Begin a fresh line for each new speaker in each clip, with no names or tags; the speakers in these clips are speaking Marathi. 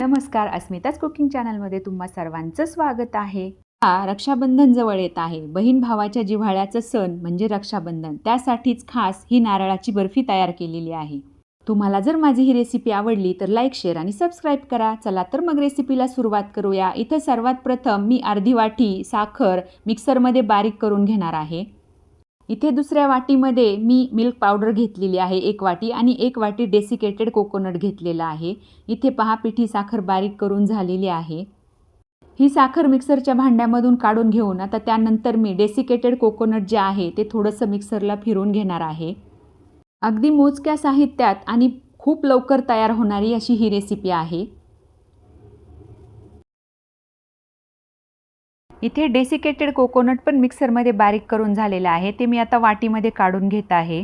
नमस्कार अस्मिताच कुकिंग चॅनलमध्ये तुम्हा सर्वांचं स्वागत आहे. हा रक्षाबंधन जवळ येत आहे. बहीण भावाच्या जिव्हाळ्याचं सण म्हणजे रक्षाबंधन. त्यासाठीच खास ही नारळाची बर्फी तयार केलेली आहे. तुम्हाला जर माझी ही रेसिपी आवडली तर लाईक शेअर आणि सबस्क्राईब करा. चला तर मग रेसिपीला सुरुवात करूया. इथं सर्वात प्रथम मी अर्धी वाटी साखर मिक्सरमध्ये बारीक करून घेणार आहे. इथे दुसऱ्या वाटीमध्ये मी मिल्क पावडर घेतलेली आहे एक वाटी आणि एक वाटी डेसिकेटेड कोकोनट घेतलेला आहे. इथे पहा पिठी साखर बारीक करून झालेली आहे. ही साखर मिक्सरच्या भांड्यामधून काढून घेऊन आता त्यानंतर मी डेसिकेटेड कोकोनट जे आहे ते थोडंसं मिक्सरला फिरून घेणार आहे. अगदी मोजक्या साहित्यात आणि खूप लवकर तयार होणारी अशी ही रेसिपी आहे. इथे डेसिकेटेड कोकोनट पण मिक्सरमध्ये बारीक करून झालेलं आहे. ते मी आता वाटीमध्ये काढून घेत आहे.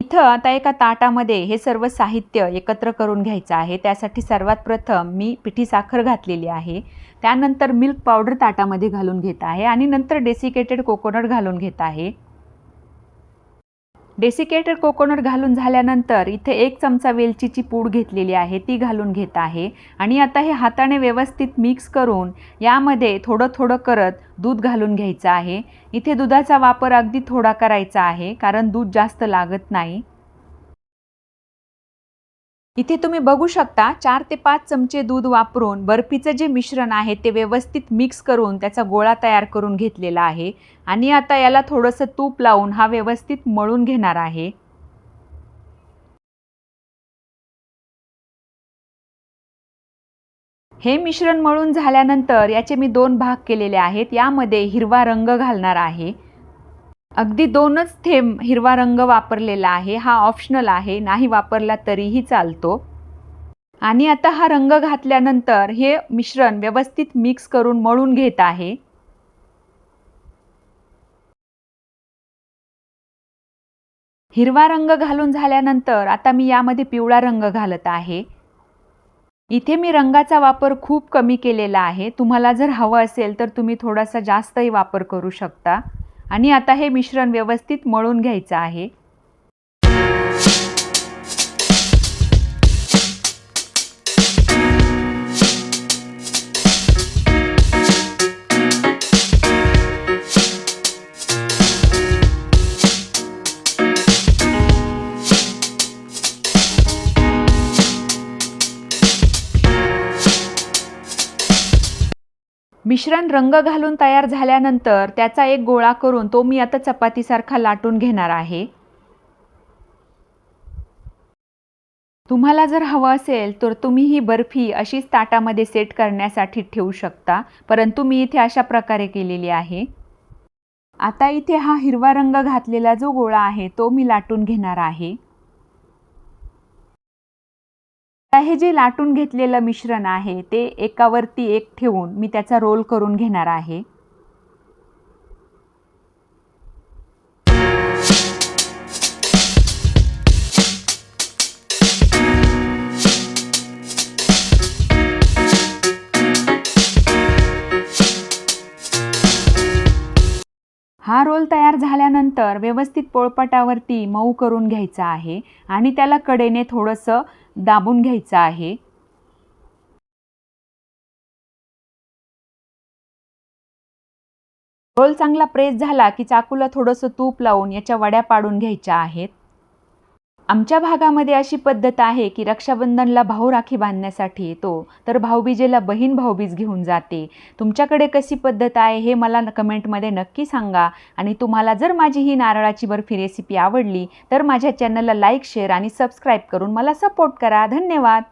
इथं आता एका ताटामध्ये हे सर्व साहित्य एकत्र करून घ्यायचं आहे. त्यासाठी सर्वात प्रथम मी पिठी साखर घातलेली आहे. त्यानंतर मिल्क पावडर ताटामध्ये घालून घेत आहे आणि नंतर डेसिकेटेड कोकोनट घालून घेत आहे. डेसिकेटेड कोकोनट घालून झाल्यानंतर इथे एक चमचा वेलचीची पूड घेतलेली आहे ती घालून घेत आहे. आणि आता हे हाताने व्यवस्थित मिक्स करून यामध्ये थोडं थोडं करत दूध घालून घ्यायचं आहे. इथे दुधाचा वापर अगदी थोडा करायचा आहे कारण दूध जास्त लागत नाही. इथे तुम्ही बघू शकता चार ते पाच चमचे दूध वापरून बर्फीचं जे मिश्रण आहे ते व्यवस्थित मिक्स करून त्याचा गोळा तयार करून घेतलेला आहे. आणि आता याला थोडंसं तूप लावून हा व्यवस्थित मळून घेणार आहे. हे मिश्रण मळून झाल्यानंतर याचे मी दोन भाग केलेले आहेत. यामध्ये हिरवा रंग घालणार आहे. अगदी दोनच थेंब हिरवा रंग वापरलेला आहे. हा ऑप्शनल आहे. नाही वापरला तरीही चालतो. आणि आता हा रंग घातल्यानंतर हे मिश्रण व्यवस्थित मिक्स करून मळून घेत आहे. हिरवा रंग घालून झाल्यानंतर आता मी यामध्ये पिवळा रंग घालत आहे. इथे मी रंगाचा वापर खूप कमी केलेला आहे. तुम्हाला जर हवं असेल तर तुम्ही थोडासा जास्तही वापर करू शकता. आणि आता हे मिश्रण व्यवस्थित मळून घ्यायचं आहे. मिश्रण रंग घालून तयार झाल्यानंतर त्याचा एक गोळा करून तो मी आता चपातीसारखा लाटून घेणार आहे. तुम्हाला जर हवं असेल तर तुम्ही ही बर्फी अशीच ताटामध्ये सेट करण्यासाठी ठेवू शकता परंतु मी इथे अशा प्रकारे केलेली आहे. आता इथे हा हिरवा रंग घातलेला जो गोळा आहे तो मी लाटून घेणार आहे. हे जे लाटून घेतलेलं मिश्रण आहे ते एकावरती एक ठेवून मी त्याचा रोल करून घेणार आहे. हा रोल तयार झाल्यानंतर व्यवस्थित पोळपाटावरती मऊ करून घ्यायचा आहे आणि त्याला कडेने थोडंसं दाबून घ्यायचं आहे. रोल चांगला प्रेस झाला की चाकूला थोडंसं तूप लावून याच्या वड्या पाडून घ्यायच्या आहेत. आमच्या भागामध्ये अशी पद्धत आहे की रक्षाबंधनला भाऊ राखी बांधण्यासाठी येतो. तर भाऊबीजेला बहीण भाऊबीज घेऊन जाते. तुमच्याकडे कशी पद्धत आहे हे मला कमेंटमध्ये नक्की सांगा. आणि तुम्हाला जर माझी ही नारळाची बर्फी रेसिपी आवडली तर माझ्या चॅनलला लाईक शेअर आणि सबस्क्राईब करून मला सपोर्ट करा. धन्यवाद!